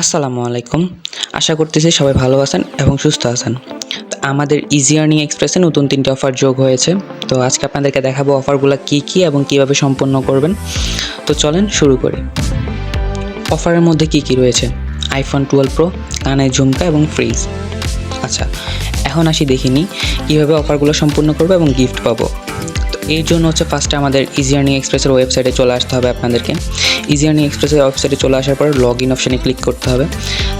আসসালামু আলাইকুম। আশা করতেছি সবাই ভালো আছেন এবং সুস্থ আছেন। আমাদের ইজি আর্নিং এক্সপ্রেসে নতুন তিনটে অফার যোগ হয়েছে। তো আজকে আপনাদেরকে দেখাবো অফারগুলো কী কী এবং কীভাবে সম্পন্ন করবেন। তো চলেন শুরু করি। অফারের মধ্যে কি কি রয়েছে? আইফোন টুয়েলভ প্রো কানের ঝুমকা এবং ফ্রিজ আচ্ছা এখন আসি দেখিনি কীভাবে অফারগুলো সম্পূর্ণ করব এবং গিফট পাবো। এই জন্য হচ্ছে ফার্স্টে আমাদের ইজি আর্নিং এক্সপ্রেসের ওয়েবসাইটে চলে আসতে হবে আপনাদেরকে। ইজি আর্নিং এক্সপ্রেসের ওয়েবসাইটে চলে আসার পর লগ ইন অপশানে ক্লিক করতে হবে।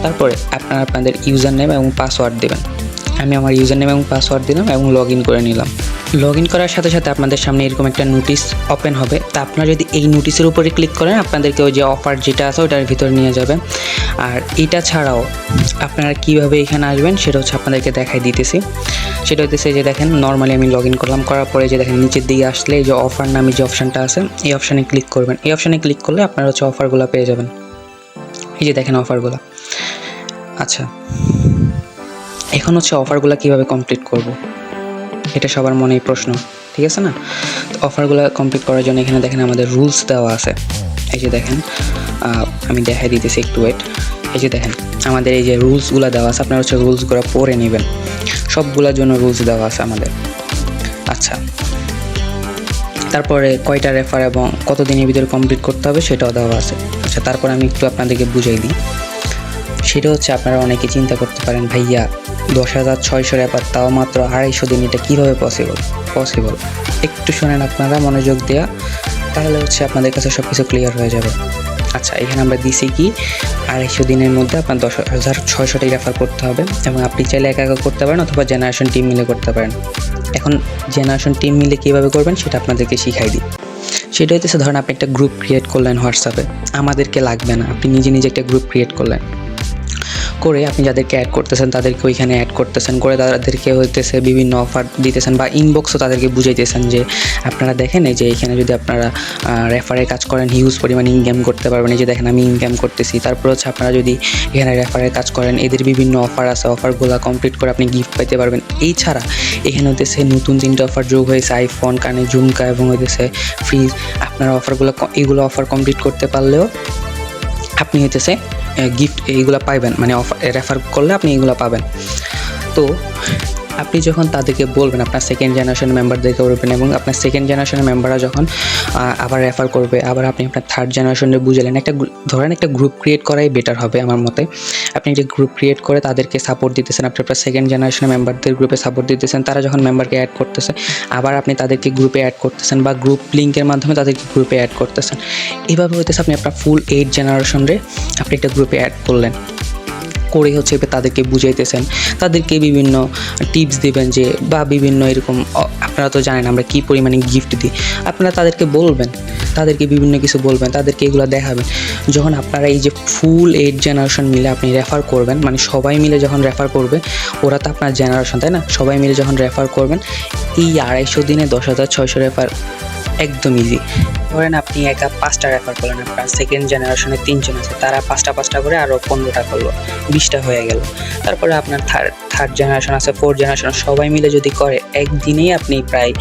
তারপরে আপনারা আপনাদের ইউজার নেম এবং পাসওয়ার্ড দেবেন। আমি আমার ইউজার নেম এবং পাসওয়ার্ড দিলাম এবং লগ ইন করে নিলাম। লগ ইন করার সাথে সাথে আপনাদের সামনে এরকম একটা নোটিশ ওপেন হবে। তা আপনারা যদি এই নোটিশের উপরে ক্লিক করেন, আপনাদেরকে ওই যে অফার যেটা আছে ওটার ভিতরে নিয়ে যাবে। আর এটা ছাড়াও আপনারা কীভাবে এখানে আসবেন সেটা হচ্ছে আপনাদেরকে দেখাই দিতেছি। সেটা হচ্ছে যে দেখেন নর্মালি আমি লগ ইন করলাম, করার পরে যে দেখেন নিচের দিকে আসলে এই যে অফার নামে যে অপশানটা আছে, এই অপশানে ক্লিক করবেন। এই অপশানে ক্লিক করলে আপনারা হচ্ছে অফারগুলো পেয়ে যাবেন। এই যে দেখেন অফারগুলো আচ্ছা এখন হচ্ছে অফারগুলো কীভাবে কমপ্লিট করব? এটা সবার মনেই প্রশ্ন, ঠিক আছে না? তো অফারগুলো কমপ্লিট করার জন্য এখানে দেখেন আমাদের রুলস দেওয়া আছে। এই যে দেখেন আমি দেখাই দিতেছি একটু ওয়েট এই যে দেখেন, আমাদের এই যে রুলসগুলো দেওয়া আছে, আপনারা হচ্ছে রুলসগুলো পড়ে নেবেন। সবগুলোর জন্য রুলস দেওয়া আছে আমাদের। আচ্ছা। তারপরে কয়টা রেফার এবং কত দিনের ভিতরে কমপ্লিট করতে হবে সেটাও দেওয়া আছে। আচ্ছা তারপর আমি একটু আপনাদেরকে বুঝাই দিই। সেটা হচ্ছে আপনারা অনেকে চিন্তা করতে পারেন, ভাইয়া, দশ হাজার ছয়শো রেফার তাও মাত্র আড়াইশো দিন, এটা কীভাবে পসিবল পসিবল একটু শোনেন আপনারা, মনোযোগ দেওয়া তাহলে হচ্ছে আপনাদের কাছে সব কিছু ক্লিয়ার হয়ে যাবে। আচ্ছা এখানে আমরা দিছি কি? আড়াইশো দিনের মধ্যে আপনার দশ হাজার ছয়শোটি রেফার করতে হবে, এবং আপনি চাইলে একা একা করতে পারেন অথবা জেনারেশন টিম মিলে করতে পারেন। এখন জেনারেশন টিম মিলে কীভাবে করবেন, সেটা আপনাদেরকে শিখাই দিই। সেটা হচ্ছে ধরেন আপনি একটা গ্রুপ ক্রিয়েট করলেন হোয়াটসঅ্যাপে আমাদেরকে লাগবে না, আপনি নিজে নিজে একটা গ্রুপ ক্রিয়েট করলেন। করে আপনি যাদেরকে অ্যাড করতেছেন, তাদেরকে ওইখানে অ্যাড করতেছেন, করে তাদেরকে হইতেছে বিভিন্ন অফার দিতেছেন বা ইনবক্সও তাদেরকে বুঝাইতেছেন যে আপনারা দেখেন এই যে এখানে যদি আপনারা রেফারে কাজ করেন হিউজ পরিমাণ ইনকাম করতে পারবেন। এই যে দেখেন আমি ইনকাম করতেছি। তারপর হচ্ছে আপনারা যদি এখানে রেফারে কাজ করেন, এদের বিভিন্ন অফার আছে অফারগুলো কমপ্লিট করে আপনি গিফট পাইতে পারবেন। এই ছাড়া এখানে হইতেছে নতুন তিনটে অফার যোগ হয়েছে আইফোন কানে ঝুমকা এবং হইতেছে ফ্রিজ আপনারা অফারগুলো এগুলো অফার কমপ্লিট করতে পারলেও আপনি হইতেছে গিফট এইগুলো পাইবেন মানে অফার রেফার করলে আপনি এইগুলো পাবেন। তো আপনি যখন তাদেরকে বলবেন আপনার সেকেন্ড জেনারেশন মেম্বারদেরকে বলবেন এবং আপনার সেকেন্ড জেনারেশনের মেম্বাররা যখন আবার রেফার করবে, আবার আপনি আপনার থার্ড জেনারেশনে বুঝলেন, একটা ধরেন একটা গ্রুপ ক্রিয়েট করাই বেটার হবে আমার মতে। আপনি যে গ্রুপ ক্রিয়েট করে তাদেরকে সাপোর্ট দিতেছেন, আপনি আপনার সেকেন্ড জেনারেশনের মেম্বারদের গ্রুপে সাপোর্ট দিতেছেন, তারা যখন মেম্বারকে অ্যাড করতেছে, আবার আপনি তাদেরকে গ্রুপে অ্যাড করতেছেন বা গ্রুপ লিঙ্কের মাধ্যমে তাদেরকে গ্রুপে অ্যাড করতেছেন। এভাবে হইতেছে আপনি আপনার ফুল এইট জেনারেশনরে আপনি একটা গ্রুপে অ্যাড করলেন। করে হচ্ছে তাদেরকে বুঝাইতেছেন। তাদেরকে বিভিন্ন টিপস দেবেন যে, বা বিভিন্ন এরকম আপনারা তো জানেন আমরা কী পরিমাণে গিফট দিই। আপনারা তাদেরকে বলবেন, তাদেরকে বিভিন্ন কিছু বলবেন, তাদেরকে এগুলো দেখাবেন। যখন আপনারা এই যে ফুল এইট জেনারেশন মিলে আপনি রেফার করবেন মানে সবাই মিলে যখন রেফার করবে, ওরা তো আপনার জেনারেশন তাই না? সবাই মিলে যখন রেফার করবেন, এই আড়াইশো দিনে দশ হাজার ছয়শো রেফার একদম ইজি ধরেন আপনি একা পাঁচটা রেফার করলেন, আপনার সেকেন্ড জেনারেশনে তিনজন আছে, তারা পাঁচটা পাঁচটা করে আরও পনেরোটা করল। বিশটা হয়ে গেল। তারপরে আপনার থার্ড থার্ড জেনারেশন আছে ফোর্থ জেনারেশন সবাই মিলে যদি করে, একদিনেই আপনি প্রায়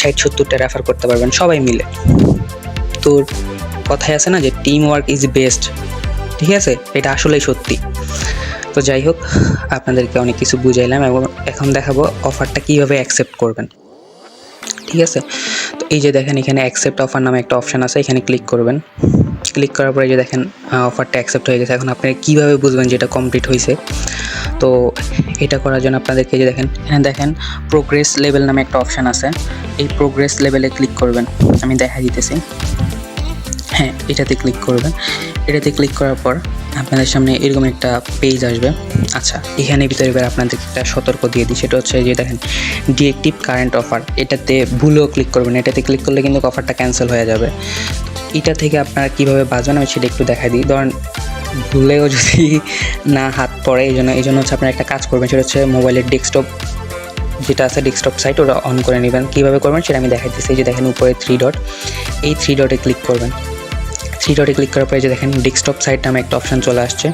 ষাট, সত্তরটা রেফার করতে পারবেন, সবাই মিলে। তো কথায় আছে না যে টিম ওয়ার্ক ইজ বেস্ট ঠিক আছে? এটা আসলেই সত্যি। তো যাই হোক, আপনাদেরকে অনেক কিছু বুঝাইলাম এবং এখন দেখাবো অফারটা কীভাবে অ্যাকসেপ্ট করবেন। ঠিক আছে? তো এই যে দেখেন, এখানে অ্যাকসেপ্ট অফার নামে একটা অপশান আছে, এখানে ক্লিক করবেন। ক্লিক করার পরে যে দেখেন অফারটা অ্যাকসেপ্ট হয়ে গেছে। এখন আপনি কীভাবে বুঝবেন যে এটা কমপ্লিট হয়েছে? তো এটা করার জন্য আপনাদেরকে যে দেখেন, এখানে দেখেন প্রোগ্রেস লেভেল নামে একটা অপশান আছে। এই প্রোগ্রেস লেভেলে ক্লিক করবেন। আমি দেখা দিতেছি। হ্যাঁ এটাতে ক্লিক করবেন। এটাতে ক্লিক করার পর আপনাদের সামনে এরকম একটা পেজ আসবে। আচ্ছা এখানে ভিতরে এবার আপনাদেরকে একটা সতর্ক দিয়ে দিই। সেটা হচ্ছে যে দেখেন ডিএক্টিভ কারেন্ট অফার এটাতে ভুলেও ক্লিক করবেন। এটাতে ক্লিক করলে কিন্তু অফারটা ক্যান্সেল হয়ে যাবে। এটা থেকে আপনারা কীভাবে বাঁচবেন আমি সেটা একটু দেখা দিই। ধরেন, ভুলেও যদি না হাত পড়ে, এই জন্য এই জন্য হচ্ছে আপনারা একটা কাজ করবেন, সেটা হচ্ছে মোবাইলের ডেস্কটপ যেটা আছে ডেস্কটপ সাইট ওটা অন করে নেবেন। কীভাবে করবেন সেটা আমি দেখা দিচ্ছি এই যে দেখেন উপরে থ্রি ডট এই থ্রি ডটে ক্লিক করবেন। থ্রি ডটে ক্লিক করার পরে যে দেখেন ডেস্কটপ সাইট নামে একটা অপশান চলে আসছে।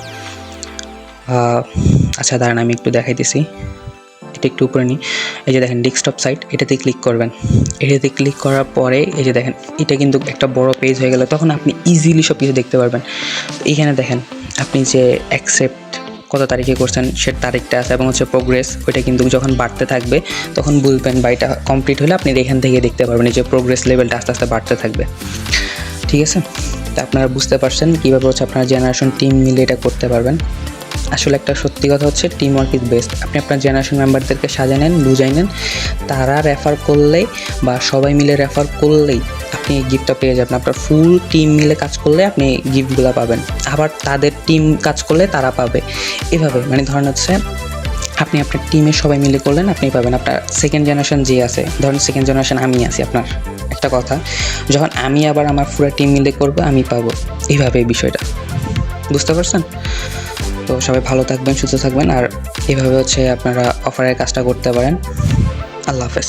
আচ্ছা দাঁড়ান, আমি একটু দেখাইতেছি এটা একটু উপরে নিই। এই যে দেখেন ডেস্কটপ সাইট এটাতে ক্লিক করবেন। এটাতে ক্লিক করার পরে এই যে দেখেন, এটা কিন্তু একটা বড় পেজ হয়ে গেল। তখন আপনি ইজিলি সব কিছু দেখতে পারবেন। এইখানে দেখেন, আপনি যে অ্যাকসেপ্ট কত তারিখে করছেন, সে তারিখটা আছে এবং হচ্ছে প্রোগ্রেস ওইটা কিন্তু যখন বাড়তে থাকবে, তখন বুঝবেন বা এটা কমপ্লিট হলে আপনি এখান থেকে দেখতে পারবেন যে প্রোগ্রেস লেভেলটা আস্তে আস্তে বাড়তে থাকবে। ঠিক আছে? তা আপনারা বুঝতে পারছেন কীভাবে হচ্ছে আপনার জেনারেশন টিম মিলে এটা করতে পারবেন। আসলে একটা সত্যি কথা হচ্ছে টিম ওয়ার্ক ইজ বেস্ট আপনি আপনার জেনারেশন মেম্বারদেরকে সাজা নেন বুঝাই নেন, তারা রেফার করলেই বা সবাই মিলে রেফার করলেই আপনি গিফটটা পেয়ে যাবেন। আপনার ফুল টিম মিলে কাজ করলে আপনি গিফটগুলো পাবেন। আবার তাদের টিম কাজ করলে তারা পাবে। এভাবে মানে ধরেন হচ্ছে, আপনি আপনার টিমে সবাই মিলে করলেন, আপনি পাবেন। আপনার সেকেন্ড জেনারেশন যে আছে, ধরেন সেকেন্ড জেনারেশন আমি আছি, আপনার একটা কথা, যখন আমি আবার আমার পুরো টিম মিলে করব, আমি পাবো। এইভাবে এই বিষয়টা। বুঝতে পারছেন? তো সবাই ভালো থাকবেন, সুস্থ থাকবেন, আর এভাবে হচ্ছে আপনারা অফারের কাজটা করতে পারেন। আল্লাহ হাফেজ।